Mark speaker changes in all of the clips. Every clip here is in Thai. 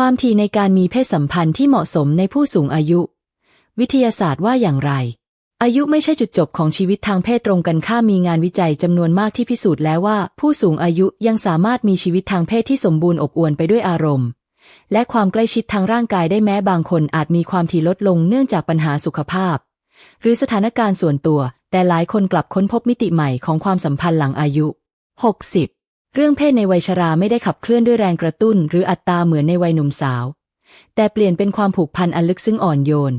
Speaker 1: ความถี่ในการมีเพศสัมพันธ์ที่เหมาะสมในผู้สูงอายุ วิทยาศาสตร์ว่าอย่างไร อายุไม่ใช่จุดจบของชีวิตทางเพศตรงกันข้ามมีงานวิจัยจำนวนมากที่พิสูจน์แล้วว่า ผู้สูงอายุยังสามารถมีชีวิตทางเพศที่สมบูรณ์อบอวลไปด้วยอารมณ์ และความใกล้ชิดทางร่างกายได้แม้บางคนอาจมีความถี่ลดลงเนื่องจากปัญหาสุขภาพ หรือสถานการณ์ส่วนตัว แต่หลายคนกลับค้นพบมิติใหม่ของความสัมพันธ์หลังอายุ 60 เรื่องเพศในวัยชราไม่ได้ขับเคลื่อนด้วยแรงกระตุ้น หรืออัตราเหมือนในวัยหนุ่มสาว แต่เปลี่ยนเป็นความผูกพันอันลึกซึ้งอ่อนโยน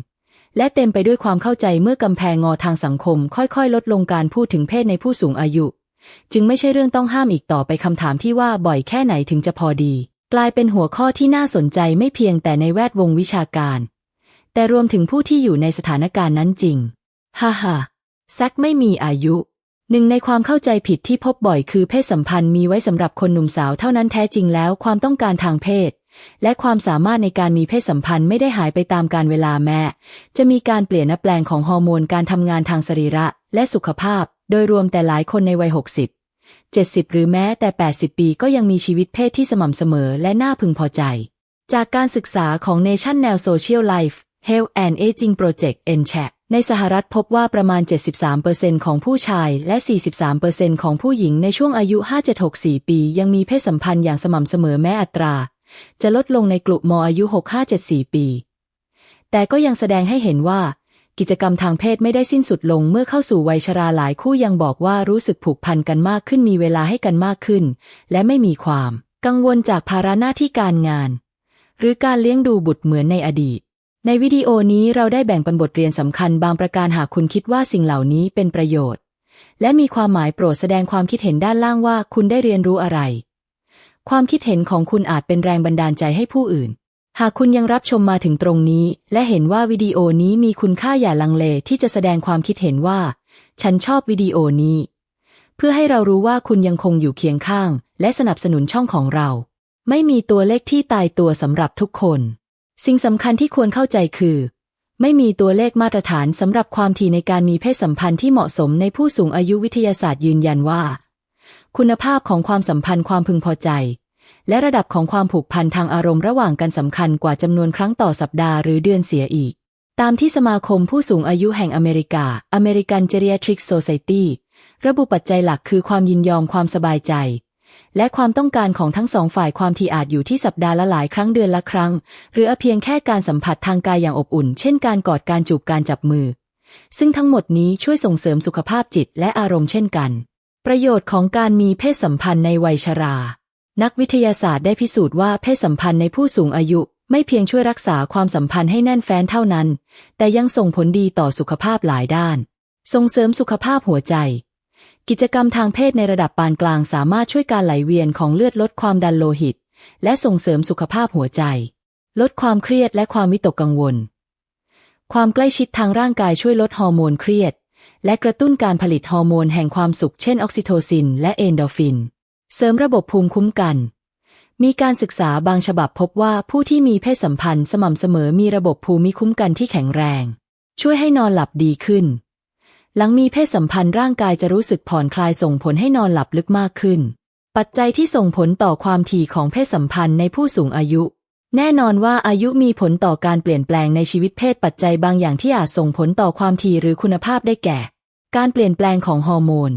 Speaker 1: และเต็มไปด้วยความเข้าใจเมื่อกำแพงงอทางสังคม ค่อยๆ ลดลงการพูดถึงเพศในผู้สูงอายุ จึงไม่ใช่เรื่องต้องห้ามอีกต่อไปคำถามที่ว่าบ่อยแค่ไหนถึงจะพอดี กลายเป็นหัวข้อที่น่าสนใจไม่เพียงแต่ในแวดวงวิชาการ แต่รวมถึงผู้ที่อยู่ในสถานการณ์นั้นจริง ฮ่าฮ่าแซกไม่มีอายุ หนึ่งในความเข้าใจผิดที่พบบ่อยคือเพศสัมพันธ์มีไว้สำหรับคนหนุ่มสาวเท่านั้นแท้จริงแล้วความต้องการทางเพศ และความสามารถในการมีเพศสัมพันธ์ไม่ได้หายไปตามการเวลาแม้จะมีการเปลี่ยนแปลงของฮอร์โมนการทำงานทางสรีระและสุขภาพ โดยรวมแต่หลายคนในวัย 60 70 หรือแม้แต่ 80 ปีก็ยังมีชีวิตเพศที่สม่ำเสมอและน่าพึงพอใจ จากการศึกษาของ Nation Now Social Life Health and Aging Project NCHAP ในสหรัฐพบว่าประมาณ 73%ของผู้ชายและ 43%ของผู้หญิงในช่วงอายุ 5764 ปี ยังมีเพศสัมพันธ์อย่างสม่ำเสมอแม้อัตรา จะลดลงในกลุ่มมอายุ 6574 ปี แต่ก็ยังแสดงให้เห็นว่า กิจกรรมทางเพศไม่ได้สิ้นสุดลงเมื่อเข้าสู่วัยชราหลายคู่ยังบอกว่ารู้สึกผูกพันกันมากขึ้นมีเวลาให้กันมากขึ้น และไม่มีความ กังวลจากภาระหน้าที่การงาน หรือการเลี้ยงดูบุตรเหมือนในอดีต ในวิดีโอนี้เราได้แบ่งปันบทเรียนสำคัญบางประการหากคุณคิดว่าสิ่งเหล่านี้เป็นประโยชน์ และมีความหมายโปรดแสดงความคิดเห็นด้านล่างว่าคุณได้เรียนรู้อะไร ความคิดเห็นของคุณอาจเป็นแรงบันดาลใจให้ผู้อื่น หากคุณยังรับชมมาถึงตรงนี้ และเห็นว่าวิดีโอนี้มีคุณค่าอย่าลังเลที่จะแสดงความคิดเห็นว่า ฉันชอบวิดีโอนี้ เพื่อให้เรารู้ว่าคุณยังคงอยู่เคียงข้าง และสนับสนุนช่องของเรา ไม่มีตัวเลขที่ตายตัวสำหรับทุกคน สิ่งสำคัญที่ควรเข้าใจคือ ไม่มีตัวเลขมาตรฐานสำหรับความถี่ในการมีเพศสัมพันธ์ที่เหมาะสมในผู้สูงอายุวิทยาศาสตร์ยืนยันว่า คุณภาพของความสัมพันธ์ความพึงพอใจ และระดับของความผูกพันทางอารมณ์ระหว่างกันสำคัญกว่าจำนวนครั้งต่อสัปดาห์หรือเดือนเสียอีก ตามที่สมาคมผู้สูงอายุแห่งอเมริกา American Geriatric Society ระบุปัจจัยหลักคือความยินยอมความสบายใจ และความต้องการของทั้งสองฝ่ายความถี่อาจอยู่ที่สัปดาห์ละหลายครั้งเดือนละครั้ง หรือเพียงแค่การสัมผัสทางกายอย่างอบอุ่น เช่นการกอดการจูบการจับมือ ซึ่งทั้งหมดนี้ช่วยส่งเสริมสุขภาพจิตและอารมณ์เช่นกัน ประโยชน์ของการมีเพศสัมพันธ์ในวัยชรา นักวิทยาศาสตร์ได้พิสูจน์ว่าเพศสัมพันธ์ในผู้สูงอายุไม่เพียงช่วยรักษาความสัมพันธ์ให้แน่นแฟ้นเท่านั้น แต่ยังส่งผลดีต่อสุขภาพหลายด้าน ส่งเสริมสุขภาพหัวใจ กิจกรรมทางเพศในระดับปานกลางสามารถช่วยการไหลเวียนของเลือดลดความดันโลหิต และส่งเสริมสุขภาพหัวใจ ลดความเครียดและความวิตกกังวล ความใกล้ชิดทางร่างกายช่วยลดฮอร์โมนเครียด และกระตุ้นการผลิตฮอร์โมนแห่งความสุขเช่นออกซิโทซิน และเอนโดฟิน เสริมระบบภูมิคุ้มกัน มีการศึกษาบางฉบับพบว่าผู้ที่มีเพศสัมพันธ์สม่ำเสมอมีระบบภูมิคุ้มกันที่แข็งแรง ช่วยให้นอนหลับดีขึ้น หลังมีเพศสัมพันธ์ร่างกายจะรู้สึกผ่อนคลายส่งผลให้นอนหลับลึกมากขึ้น ปัจจัยที่ส่งผลต่อความถี่ของเพศสัมพันธ์ในผู้สูงอายุ แน่นอนว่าอายุมีผลต่อการเปลี่ยนแปลงในชีวิตเพศปัจจัยบางอย่างที่อาจส่งผลต่อความถี่หรือคุณภาพได้แก่ การเปลี่ยนแปลงของฮอร์โมน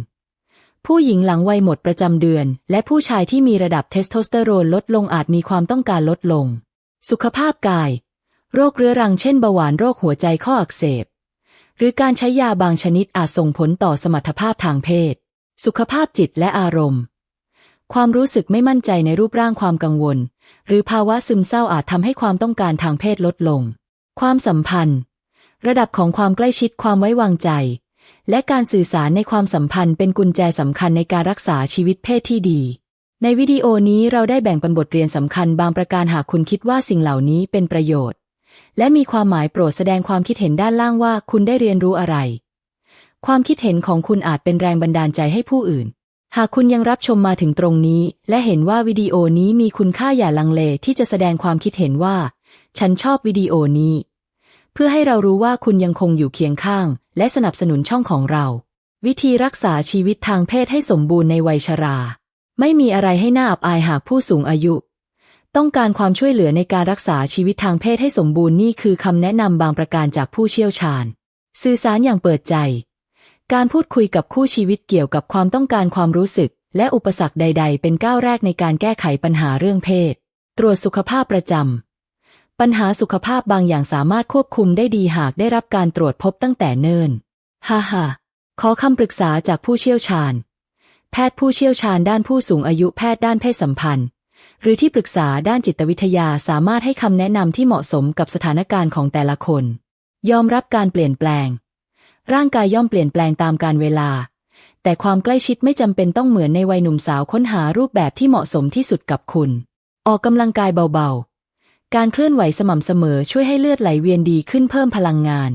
Speaker 1: ผู้หญิงหลังวัยหมดประจำเดือน และผู้ชายที่มีระดับเทสโทสเตอโรนลดลงอาจมีความต้องการลดลง สุขภาพกาย โรคเรื้อรังเช่นเบาหวานโรคหัวใจข้ออักเสบ หรือการใช้ยาบางชนิดอาจส่งผลต่อสมรรถภาพทางเพศ สุขภาพจิตและอารมณ์ ความรู้สึกไม่มั่นใจในรูปร่างความกังวล หรือภาวะซึมเศร้าอาจทำให้ความต้องการทางเพศลดลง ความสัมพันธ์ ระดับของความใกล้ชิดความไว้วางใจ และการสื่อสารในความสัมพันธ์เป็นกุญแจสำคัญในการรักษาชีวิตเพศที่ดีในวิดีโอนี้เราได้แบ่งปันบทเรียนสำคัญบางประการหากคุณคิดว่าสิ่งเหล่านี้เป็นประโยชน์ และมีความหมายโปรดแสดงความคิดเห็นด้านล่างว่าคุณได้เรียนรู้อะไร ความคิดเห็นของคุณอาจเป็นแรงบันดาลใจให้ผู้อื่น หากคุณยังรับชมมาถึงตรงนี้ และเห็นว่าวิดีโอนี้มีคุณค่าอย่าลังเลที่จะแสดงความคิดเห็นว่า ฉันชอบวิดีโอนี้ เพื่อให้เรารู้ว่าคุณยังคงอยู่เคียงข้าง และสนับสนุนช่องของเรา วิธีรักษาชีวิตทางเพศให้สมบูรณ์ในวัยชรา ไม่มีอะไรให้หน่าอับอายหากผู้สูงอายุ ต้องการความช่วยเหลือในการรักษาชีวิตทางเพศให้สมบูรณ์นี่คือคำแนะนำบางประการจากผู้เชี่ยวชาญ สื่อสารอย่างเปิดใจ การพูดคุยกับคู่ชีวิตเกี่ยวกับความต้องการความรู้สึก และอุปสรรคใด ๆ เป็นก้าวแรกในการแก้ไขปัญหาเรื่องเพศ ตรวจสุขภาพประจำปัญหาสุขภาพบางอย่างสามารถควบคุมได้ดีหากได้รับการตรวจพบตั้งแต่เนิ่นฮ่าฮ่าขอคำปรึกษาจากผู้เชี่ยวชาญ แพทย์ผู้เชี่ยวชาญด้านผู้สูงอายุแพทย์ด้านเพศสัมพันธ์ หรือที่ปรึกษาด้านจิตวิทยาสามารถให้คำแนะนำที่เหมาะสมกับสถานการณ์ของแต่ละคน ยอมรับการเปลี่ยนแปลง ร่างกายย่อมเปลี่ยนแปลงตามกาลเวลา แต่ความใกล้ชิดไม่จำเป็นต้องเหมือนในวัยหนุ่มสาวค้นหารูปแบบที่เหมาะสมที่สุดกับคุณ ออกกำลังกายเบาๆ การเคลื่อนไหวสม่ำเสมอช่วยให้เลือดไหลเวียนดีขึ้นเพิ่มพลังงาน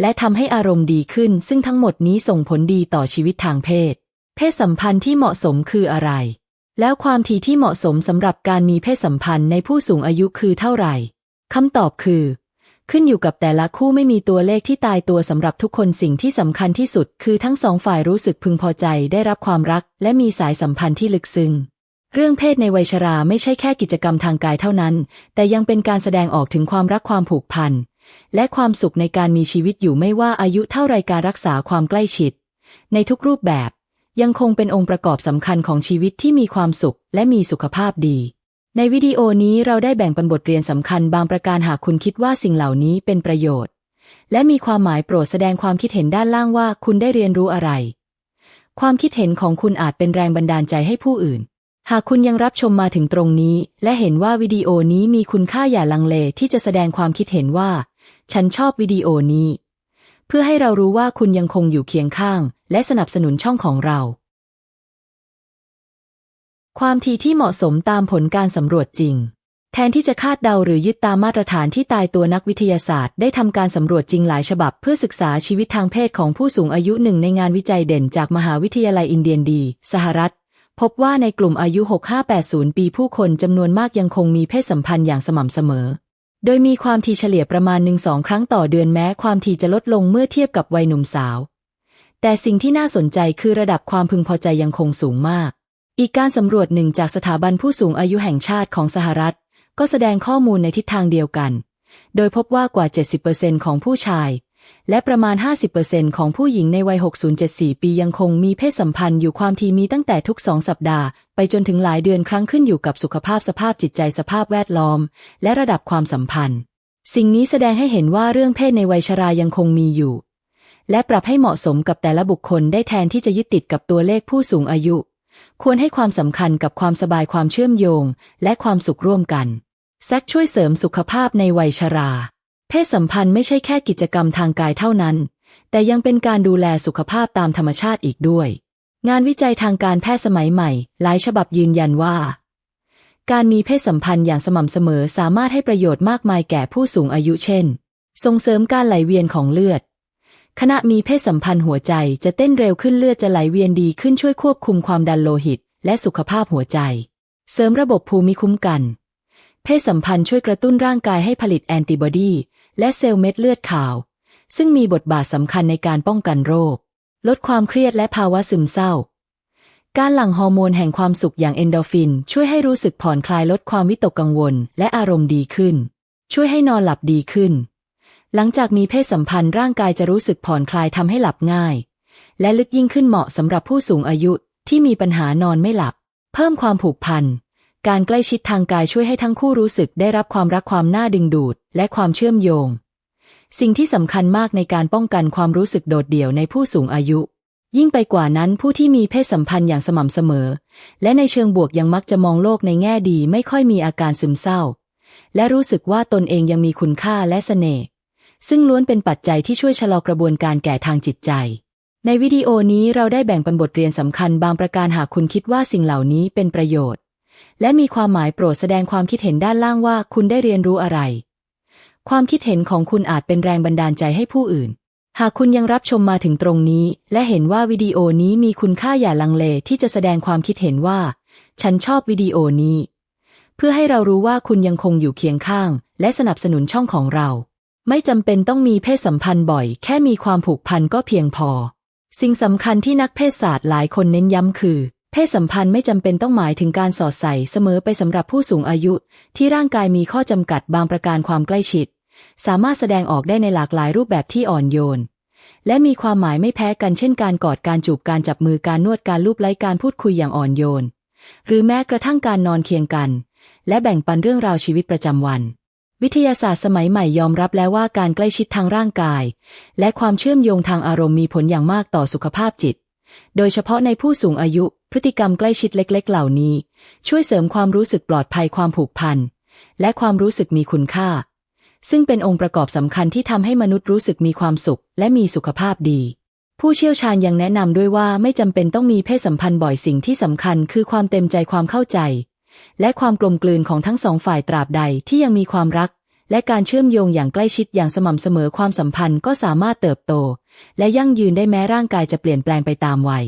Speaker 1: และทำให้อารมณ์ดีขึ้น ซึ่งทั้งหมดนี้ส่งผลดีต่อชีวิตทางเพศ เพศสัมพันธ์ที่เหมาะสมคืออะไร แล้วความถี่ที่เหมาะสมสำหรับการมีเพศสัมพันธ์ในผู้สูงอายุคือเท่าไหร่คำตอบคือ ขึ้นอยู่กับแต่ละคู่ไม่มีตัวเลขที่ตายตัวสำหรับทุกคนสิ่งที่สำคัญที่สุด คือทั้งสองฝ่ายรู้สึกพึงพอใจได้รับความรัก และมีสายสัมพันธ์ที่ลึกซึ้งเรื่องเพศในวัยชราไม่ใช่แค่กิจกรรมทางกายเท่านั้น แต่ยังเป็นการแสดงออกถึงความรักความผูกพัน และความสุขในการมีชีวิตอยู่ไม่ว่าอายุเท่าไรการรักษาความใกล้ชิด ในทุกรูปแบบ ยังคงเป็นองค์ประกอบสำคัญของชีวิตที่มีความสุขและมีสุขภาพดี ในวิดีโอนี้เราได้แบ่งปันบทเรียนสำคัญบางประการหากคุณคิดว่าสิ่งเหล่านี้เป็นประโยชน์ และมีความหมายโปรดแสดงความคิดเห็นด้านล่างว่าคุณได้เรียนรู้อะไร ความคิดเห็นของคุณอาจเป็นแรงบันดาลใจให้ผู้อื่น หากคุณยังรับชมมาถึงตรงนี้ และเห็นว่าวิดีโอนี้มีคุณค่าอย่าลังเลที่จะแสดงความคิดเห็นว่า ฉันชอบวิดีโอนี้ เพื่อให้เรารู้ว่าคุณยังคงอยู่เคียงข้าง และสนับสนุนช่องของเรา ความถี่ที่เหมาะสมตามผลการสำรวจจริง แทนที่จะคาดเดาหรือยึดตามมาตรฐานที่ตายตัวนักวิทยาศาสตร์ได้ทำการสำรวจจริงหลายฉบับ เพื่อศึกษาชีวิตทางเพศของผู้สูงอายุหนึ่งในงานวิจัยเด่นจากมหาวิทยาลัยอินเดียนดี สหรัฐพบว่าในกลุ่มอายุ 6580 ปีผู้คนจำนวนมากยังคงมีเพศสัมพันธ์อย่างสม่ำเสมอ โดยมีความถี่เฉลี่ยประมาณ 1-2 ครั้งต่อเดือนแม้ความถี่จะลดลงเมื่อเทียบกับวัยหนุ่มสาว แต่สิ่งที่น่าสนใจคือระดับความพึงพอใจยังคงสูงมาก อีกการสำรวจหนึ่งจากสถาบันผู้สูงอายุแห่งชาติของสหรัฐ ก็แสดงข้อมูลในทิศทางเดียวกัน โดยพบว่ากว่า 70%ของผู้ชาย และประมาณ 50%ของผู้หญิงในวัย 6074 ปียังคงมีเพศสัมพันธ์อยู่ความทีมีตั้งแต่ทุกสองสัปดาห์ ไปจนถึงหลายเดือนครั้งขึ้นอยู่กับสุขภาพสภาพจิตใจสภาพแวดล้อม และระดับความสัมพันธ์ สิ่งนี้แสดงให้เห็นว่าเรื่องเพศในวัยชรายังคงมีอยู่ และปรับให้เหมาะสมกับแต่ละบุคคลได้แทนที่จะยึดติดกับตัวเลขผู้สูงอายุ ควรให้ความสำคัญกับความสบายความเชื่อมโยง และความสุขร่วมกันแซกช่วยเสริมสุขภาพในวัยชรา เพศสัมพันธ์ไม่ใช่แค่กิจกรรมทางกายเท่านั้น แต่ยังเป็นการดูแลสุขภาพตามธรรมชาติอีกด้วย งานวิจัยทางการแพทย์สมัยใหม่ หลายฉบับยืนยันว่า การมีเพศสัมพันธ์อย่างสม่ำเสมอสามารถให้ประโยชน์มากมายแก่ผู้สูงอายุเช่น ส่งเสริมการไหลเวียนของเลือด ขณะมีเพศสัมพันธ์หัวใจจะเต้นเร็วขึ้นเลือดจะไหลเวียนดีขึ้นช่วยควบคุมความดันโลหิต และสุขภาพหัวใจ เสริมระบบภูมิคุ้มกัน เพศสัมพันธ์ช่วยกระตุ้นร่างกายให้ผลิตแอนติบอดี และเซลล์เม็ดเลือดขาว ซึ่งมีบทบาทสำคัญในการป้องกันโรค ลดความเครียดและภาวะซึมเศร้า การหลั่งฮอร์โมนแห่งความสุขอย่างเอนโดฟิน ช่วยให้รู้สึกผ่อนคลายลดความวิตกกังวล และอารมณ์ดีขึ้น ช่วยให้นอนหลับดีขึ้น หลังจากมีเพศสัมพันธ์ร่างกายจะรู้สึกผ่อนคลายทำให้หลับง่าย และลึกยิ่งขึ้นเหมาะสำหรับผู้สูงอายุที่มีปัญหานอนไม่หลับ เพิ่มความผูกพัน การใกล้ชิดทางกายช่วยให้ทั้งคู่รู้สึกได้รับความรักความน่าดึงดูด และความเชื่อมโยง สิ่งที่สำคัญมากในการป้องกันความรู้สึกโดดเดี่ยวในผู้สูงอายุ ยิ่งไปกว่านั้นผู้ที่มีเพศสัมพันธ์อย่างสม่ำเสมอ และในเชิงบวกยังมักจะมองโลกในแง่ดีไม่ค่อยมีอาการซึมเศร้า และรู้สึกว่าตนเองยังมีคุณค่าและเสน่ห์ ซึ่งล้วนเป็นปัจจัยที่ช่วยชะลอกระบวนการแก่ทางจิตใจ ในวิดีโอนี้เราได้แบ่งปันบทเรียนสำคัญบางประการหากคุณคิดว่าสิ่งเหล่านี้เป็นประโยชน์ และมีความหมายโปรดแสดงความคิดเห็นด้านล่างว่าคุณได้เรียนรู้อะไร ความคิดเห็นของคุณอาจเป็นแรงบันดาลใจให้ผู้อื่น หากคุณยังรับชมมาถึงตรงนี้ และเห็นว่าวิดีโอนี้มีคุณค่าอย่าลังเลที่จะแสดงความคิดเห็นว่า ฉันชอบวิดีโอนี้เพื่อให้เรารู้ว่าคุณยังคงอยู่เคียงข้าง และสนับสนุนช่องของเรา ไม่จำเป็นต้องมีเพศสัมพันธ์บ่อย แค่มีความผูกพันก็เพียงพอ สิ่งสำคัญที่นักเพศศาสตร์หลายคนเน้นย้ำคือ เพศสัมพันธ์ไม่จำเป็นต้องหมายถึงการสอดใส่เสมอไปสำหรับผู้สูงอายุ ที่ร่างกายมีข้อจำกัดบางประการความใกล้ชิด สามารถแสดงออกได้ในหลากหลายรูปแบบที่อ่อนโยน และมีความหมายไม่แพ้กันเช่นการกอดการจูบการจับมือการนวดการลูบไล้การพูดคุยอย่างอ่อนโยน หรือแม้กระทั่งการนอนเคียงกัน และแบ่งปันเรื่องราวชีวิตประจำวัน วิทยาศาสตร์สมัยใหม่ยอมรับแล้วว่าการใกล้ชิดทางร่างกาย และความเชื่อมโยงทางอารมณ์มีผลอย่างมากต่อสุขภาพจิต โดยเฉพาะในผู้สูงอายุ พฤติกรรมใกล้ชิดเล็ก ๆ เหล่านี้ ช่วยเสริมความรู้สึกปลอดภัยความผูกพัน และความรู้สึกมีคุณค่า ซึ่งเป็นองค์ประกอบสำคัญที่ทำให้มนุษย์รู้สึกมีความสุข และมีสุขภาพดี ผู้เชี่ยวชาญยังแนะนำด้วยว่าไม่จำเป็นต้องมีเพศสัมพันธ์บ่อยสิ่งที่สำคัญ คือความเต็มใจความเข้าใจ และความกลมกลืนของทั้งสองฝ่ายตราบใดที่ยังมีความรัก และการเชื่อมโยงอย่างใกล้ชิดอย่างสม่ำเสมอความสัมพันธ์ก็สามารถเติบโต และยั่งยืนได้แม้ร่างกายจะเปลี่ยนแปลงไปตามวัย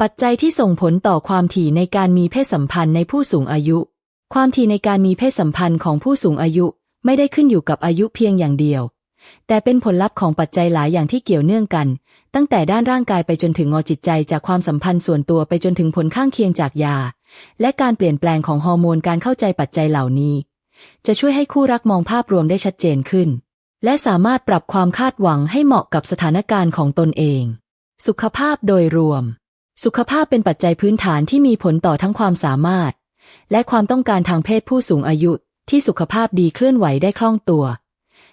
Speaker 1: ปัจจัยที่ส่งผลต่อความถี่ในการมีเพศสัมพันธ์ในผู้สูงอายุ ความถี่ในการมีเพศสัมพันธ์ของผู้สูงอายุไม่ได้ขึ้นอยู่กับอายุเพียงอย่างเดียว แต่เป็นผลลัพธ์ของปัจจัยหลายอย่างที่เกี่ยวเนื่องกัน ตั้งแต่ด้านร่างกายไปจนถึงงอจิตใจจากความสัมพันธ์ส่วนตัวไปจนถึงผลข้างเคียงจากยา และการเปลี่ยนแปลงของฮอร์โมนการเข้าใจปัจจัยเหล่านี้ จะช่วยให้คู่รักมองภาพรวมได้ชัดเจนขึ้น และสามารถปรับความคาดหวังให้เหมาะกับสถานการณ์ของตนเอง สุขภาพโดยรวม สุขภาพเป็นปัจจัยพื้นฐานที่มีผลต่อทั้งความสามารถ และความต้องการทางเพศผู้สูงอายุที่สุขภาพดีเคลื่อนไหวได้คล่องตัว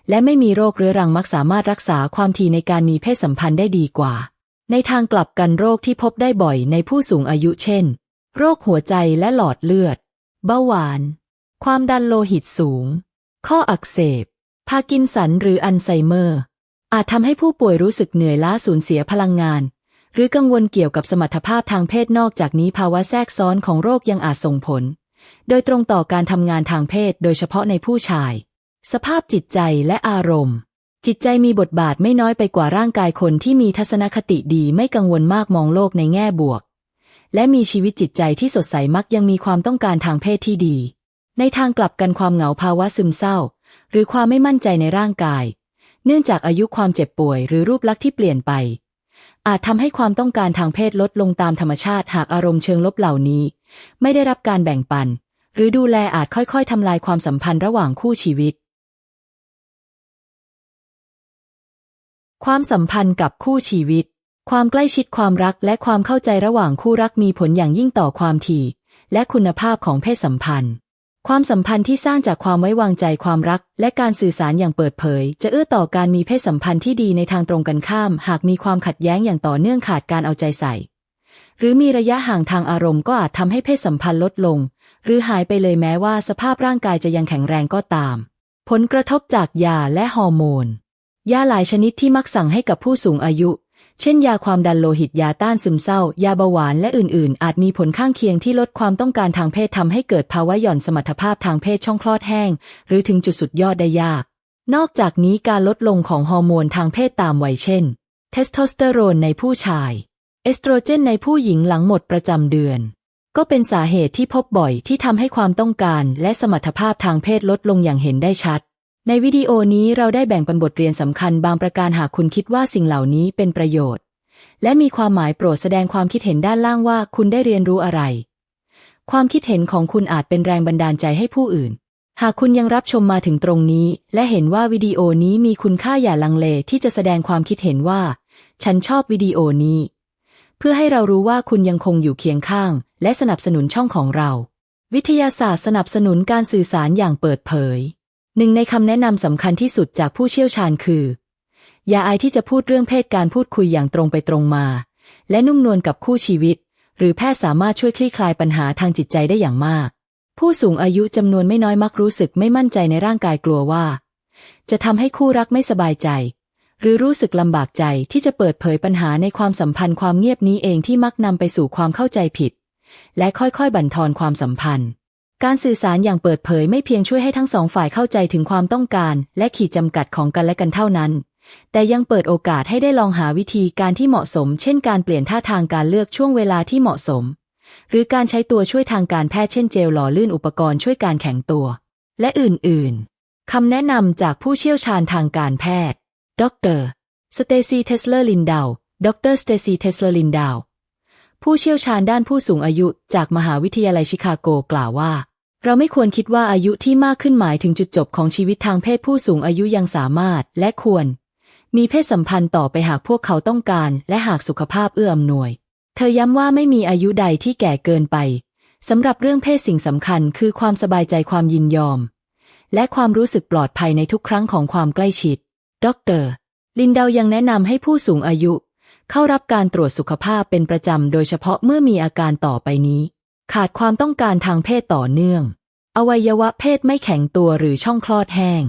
Speaker 1: และไม่มีโรคเรื้อรังมักสามารถรักษาความถี่ในการมีเพศสัมพันธ์ได้ดีกว่า ในทางกลับกันโรคที่พบได้บ่อยในผู้สูงอายุเช่น โรคหัวใจและหลอดเลือด เบาหวาน ความดันโลหิตสูง ข้ออักเสบ พากินสันหรืออัลไซเมอร์ อาจทำให้ผู้ป่วยรู้สึกเหนื่อยล้าสูญเสียพลังงาน หรือกังวลเกี่ยวกับสมรรถภาพทางเพศนอกจากนี้ภาวะแทรกซ้อนของโรคยังอาจส่งผล โดยตรงต่อการทำงานทางเพศโดยเฉพาะในผู้ชาย สภาพจิตใจและอารมณ์ จิตใจมีบทบาทไม่น้อยไปกว่าร่างกายคนที่มีทัศนคติดีไม่กังวลมากมองโลกในแง่บวก และมีชีวิตจิตใจที่สดใสมักยังมีความต้องการทางเพศที่ดี ในทางกลับกันความเหงาภาวะซึมเศร้า หรือความไม่มั่นใจในร่างกาย เนื่องจากอายุความเจ็บป่วยหรือรูปลักษณ์ที่เปลี่ยนไป อาจทำให้ความต้องการทางเพศลดลงตามธรรมชาติหากอารมณ์เชิงลบเหล่านี้ ไม่ได้รับการแบ่งปัน หรือดูแลอาจค่อยๆทำลายความสัมพันธ์ระหว่างคู่ชีวิต ความสัมพันธ์กับคู่ชีวิต ความใกล้ชิดความรักและความเข้าใจระหว่างคู่รักมีผลอย่างยิ่งต่อความถี่และคุณภาพของเพศสัมพันธ์ ความสัมพันธ์ที่สร้างจากความไว้วางใจความรัก และการสื่อสารอย่างเปิดเผย จะเอื้อต่อการมีเพศสัมพันธ์ที่ดีในทางตรงกันข้าม หากมีความขัดแย้งอย่างต่อเนื่องขาดการเอาใจใส่ หรือมีระยะห่างทางอารมณ์ก็อาจทำให้เพศสัมพันธ์ลดลง หรือหายไปเลยแม้ว่าสภาพร่างกายจะยังแข็งแรงก็ตาม ผลกระทบจากยาและฮอร์โมน ยาหลายชนิดที่มักสั่งให้กับผู้สูงอายุ เช่นยาความดันโลหิตยาต้านซึมเศร้า ยาเบาหวานและอื่นๆ อาจมีผลข้างเคียงที่ลดความต้องการทางเพศทำให้เกิดภาวะหย่อนสมรรถภาพทางเพศช่องคลอดแห้ง หรือถึงจุดสุดยอดได้ยาก นอกจากนี้การลดลงของฮอร์โมนทางเพศตามวัยเช่น เทสโทสเตอโรนในผู้ชาย เอสโตรเจนในผู้หญิงหลังหมดประจำเดือนก็เป็นสาเหตุที่พบบ่อยที่ทำให้ความต้องการและสมรรถภาพทางเพศลดลงอย่างเห็นได้ชัด ในวิดีโอนี้เราได้แบ่งปันบทเรียนสำคัญบางประการหากคุณคิดว่าสิ่งเหล่านี้เป็นประโยชน์ และมีความหมายโปรดแสดงความคิดเห็นด้านล่างว่าคุณได้เรียนรู้อะไร ความคิดเห็นของคุณอาจเป็นแรงบันดาลใจให้ผู้อื่น หากคุณยังรับชมมาถึงตรงนี้ และเห็นว่าวิดีโอนี้มีคุณค่าอย่าลังเลที่จะแสดงความคิดเห็นว่า ฉันชอบวิดีโอนี้ เพื่อให้เรารู้ว่าคุณยังคงอยู่เคียงข้าง และสนับสนุนช่องของเรา วิทยาศาสตร์สนับสนุนการสื่อสารอย่างเปิดเผย หนึ่งในคำแนะนำสำคัญที่สุดจากผู้เชี่ยวชาญคือ อย่าอายที่จะพูดเรื่องเพศการพูดคุยอย่างตรงไปตรงมา และนุ่มนวลกับคู่ชีวิต หรือแพทย์สามารถช่วยคลี่คลายปัญหาทางจิตใจได้อย่างมาก ผู้สูงอายุจำนวนไม่น้อยมักรู้สึกไม่มั่นใจในร่างกายกลัวว่า จะทำให้คู่รักไม่สบายใจ หรือรู้สึกลำบากใจที่จะเปิดเผยปัญหาในความสัมพันธ์ความเงียบนี้เองที่มักนำไปสู่ความเข้าใจผิด และค่อยๆ บั่นทอนความสัมพันธ์ การสื่อสารอย่างเปิดเผยไม่เพียงช่วยให้ทั้งสองฝ่ายเข้าใจถึงความต้องการ และขีดจำกัดของกันและกันเท่านั้น แต่ยังเปิดโอกาสให้ได้ลองหาวิธีการที่เหมาะสม เช่นการเปลี่ยนท่าทางการเลือกช่วงเวลาที่เหมาะสม หรือการใช้ตัวช่วยทางการแพทย์เช่นเจลหล่อลื่นอุปกรณ์ช่วยการแข็งตัว และอื่นๆคำแนะนำจากผู้เชี่ยวชาญทางการแพทย์ ดรสเตซีเทสเลอร์ลินดาวดรสเตซีเทสเลอร์ลินดาวผู้เชี่ยวชาญด้านผู้สูงอายุจากมหาวิทยาลัยชิคาโกกล่าวว่า เราไม่ควรคิดว่าอายุที่มากขึ้นหมายถึงจุดจบของชีวิตทางเพศผู้สูงอายุยังสามารถและควร มีเพศสัมพันธ์ต่อไปหากพวกเขาต้องการ และหากสุขภาพเอื้ออำนวย เธอย้ำว่าไม่มีอายุใดที่แก่เกินไปสำหรับเรื่องเพศสิ่งสำคัญคือความสบายใจความยินยอม และความรู้สึกปลอดภัยในทุกครั้งของความใกล้ชิด ดร ลินดาวยังแนะนำให้ผู้สูงอายุ เข้ารับการตรวจสุขภาพเป็นประจำโดยเฉพาะเมื่อมีอาการต่อไปนี้ ขาดความต้องการทางเพศต่อเนื่อง อวัยวะเพศไม่แข็งตัวหรือช่องคลอดแห้ง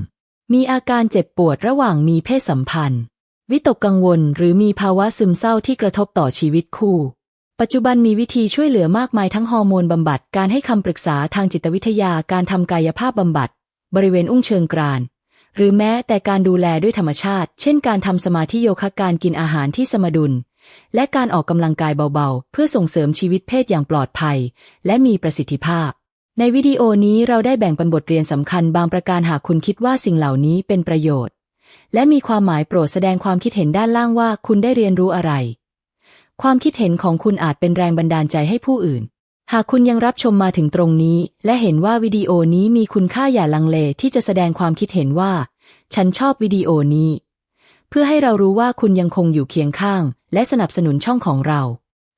Speaker 1: มีอาการเจ็บปวดระหว่างมีเพศสัมพันธ์ วิตกกังวลหรือมีภาวะซึมเศร้าที่กระทบต่อชีวิตคู่ ปัจจุบันมีวิธีช่วยเหลือมากมายทั้งฮอร์โมนบำบัด การให้คำปรึกษาทางจิตวิทยา การทำกายภาพบำบัด บริเวณอุ้งเชิงกราน หรือแม้แต่การดูแลด้วยธรรมชาติ เช่น การทำสมาธิโยคะการกินอาหารที่สมดุล และการออกกำลังกายเบาๆ เพื่อส่งเสริมชีวิตเพศอย่างปลอดภัย และมีประสิทธิภาพ ในวิดีโอนี้เราได้แบ่งปันบทเรียนสำคัญบางประการหากคุณคิดว่าสิ่งเหล่านี้เป็นประโยชน์ และมีความหมายโปรดแสดงความคิดเห็นด้านล่างว่าคุณได้เรียนรู้อะไร ความคิดเห็นของคุณอาจเป็นแรงบันดาลใจให้ผู้อื่นหากคุณยังรับชมมาถึงตรงนี้ และเห็นว่าวิดีโอนี้มีคุณค่าอย่าลังเลที่จะแสดงความคิดเห็นว่า ฉันชอบวิดีโอนี้ พื่อให้เรารู้ว่าคุณยังคงอยู่เคียงข้าง และสนับสนุนช่องของเรา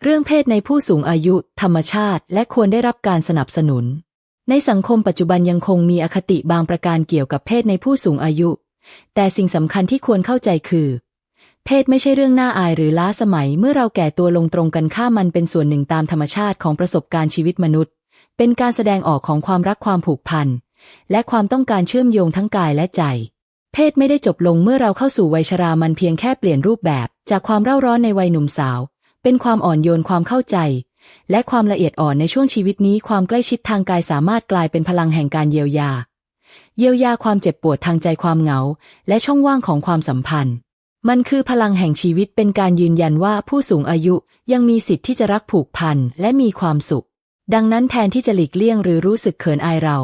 Speaker 1: เรื่องเพศในผู้สูงอายุ ธรรมชาติ และควรได้รับการสนับสนุน ในสังคมปัจจุบันยังคงมีอคติบางประการเกี่ยวกับเพศในผู้สูงอายุ แต่สิ่งสำคัญที่ควรเข้าใจคือ เพศไม่ใช่เรื่องน่าอายหรือล้าสมัยเมื่อเราแก่ตัวลงตรงกันข้ามมันเป็นส่วนหนึ่งตามธรรมชาติของประสบการณ์ชีวิตมนุษย์ เป็นการแสดงออกของความรักความผูกพันและความต้องการเชื่อมโยงทั้งกายและใจ เพศไม่ได้จบลงเมื่อเราเข้าสู่วัยชรามันเพียงแค่เปลี่ยนรูปแบบ จากความเร่าร้อนในวัยหนุ่มสาว เป็นความอ่อนโยนความเข้าใจ และความละเอียดอ่อนในช่วงชีวิตนี้ความใกล้ชิดทางกายสามารถกลายเป็นพลังแห่งการเยียวยา เยียวยาความเจ็บปวดทางใจความเหงา และช่องว่างของความสัมพันธ์ มันคือพลังแห่งชีวิตเป็นการยืนยันว่าผู้สูงอายุยังมีสิทธิ์ที่จะรักผูกพันและมีความสุข ดังนั้นแทนที่จะหลีกเลี่ยงหรือรู้สึกเขินอายเรา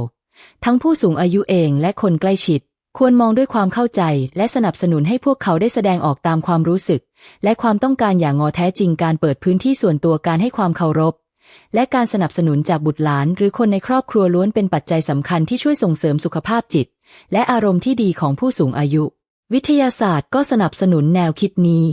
Speaker 1: ทั้งผู้สูงอายุเองและคนใกล้ชิด ควรมองด้วยความเข้าใจและสนับสนุนให้พวกเขาได้แสดงออกตามความรู้สึก และความต้องการอย่างงอแท้จริงการเปิดพื้นที่ส่วนตัวการให้ความเคารพ และการสนับสนุนจากบุตรหลาน หรือคนในครอบครัวล้วนเป็นปัจจัยสำคัญที่ช่วยส่งเสริมสุขภาพจิต และอารมณ์ที่ดีของผู้สูงอายุ วิทยาศาสตร์ก็สนับสนุนแนวคิดนี้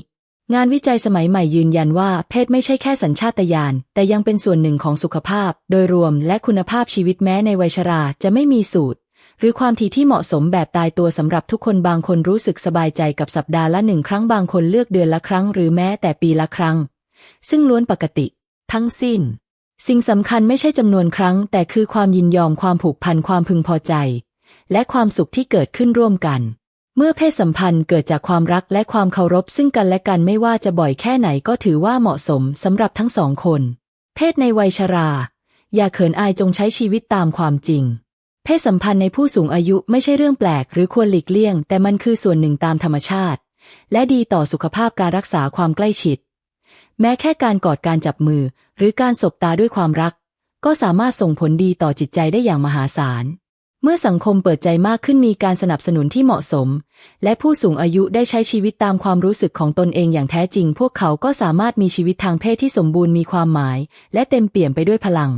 Speaker 1: งานวิจัยสมัยใหม่ยืนยันว่าเพศไม่ใช่แค่สัญชาตญาณแต่ยังเป็นส่วนหนึ่งของสุขภาพ โดยรวมและคุณภาพชีวิตแม้ในวัยชราจะไม่มีสูตร หรือความถี่ที่เหมาะสมแบบตายตัวสำหรับทุกคนบางคนรู้สึกสบายใจกับสัปดาห์ละหนึ่งครั้งบางคนเลือกเดือนละครั้งหรือแม้แต่ปีละครั้ง ซึ่งล้วนปกติ ทั้งสิ้น สิ่งสำคัญไม่ใช่จำนวนครั้ง แต่คือความยินยอมความผูกพันความพึงพอใจ และความสุขที่เกิดขึ้นร่วมกัน เมื่อเพศสัมพันธ์เกิดจากความรักและความเคารพซึ่งกันและกันไม่ว่าจะบ่อยแค่ไหนก็ถือว่าเหมาะสมสำหรับทั้งสองคน เพศในวัยชรา อย่าเขินอายจงใช้ชีวิตตามความจริง เพศสัมพันธ์ในผู้สูงอายุไม่ใช่เรื่องแปลก หรือควรหลีกเลี่ยง แต่มันคือส่วนหนึ่งตามธรรมชาติ และดีต่อสุขภาพการรักษาความใกล้ชิด แม้แค่การกอดการจับมือ หรือการสบตาด้วยความรัก ก็สามารถส่งผลดีต่อจิตใจได้อย่างมหาศาล เมื่อสังคมเปิดใจมากขึ้นมีการสนับสนุนที่เหมาะสม และผู้สูงอายุได้ใช้ชีวิตตามความรู้สึกของตนเองอย่างแท้จริง พวกเขาก็สามารถมีชีวิตทางเพศที่สมบูรณ์มีความหมาย และเต็มเปี่ยมไปด้วยพลัง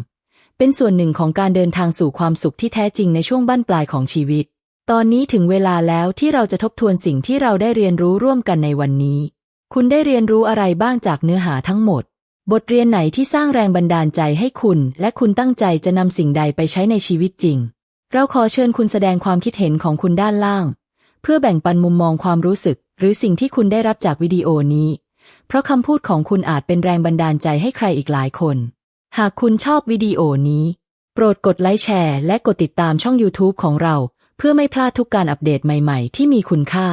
Speaker 1: เป็นส่วนหนึ่งของการเดินทางสู่ความสุขที่แท้จริงในช่วงบั้นปลายของชีวิต ตอนนี้ถึงเวลาแล้วที่เราจะทบทวนสิ่งที่เราได้เรียนรู้ร่วมกันในวันนี้ คุณได้เรียนรู้อะไรบ้างจากเนื้อหาทั้งหมด บทเรียนไหนที่สร้างแรงบันดาลใจให้คุณ และคุณตั้งใจจะนำสิ่งใดไปใช้ในชีวิตจริง เราขอเชิญคุณแสดงความคิดเห็นของคุณด้านล่าง เพื่อแบ่งปันมุมมองความรู้สึก หรือสิ่งที่คุณได้รับจากวิดีโอนี้ เพราะคำพูดของคุณอาจเป็นแรงบันดาลใจให้ใครอีกหลายคน หากคุณชอบวิดีโอนี้ โปรดกดไลค์แชร์และกดติดตามช่อง YouTube ของเรา เพื่อไม่พลาดทุกการอัปเดตใหม่ๆ ที่มีคุณค่า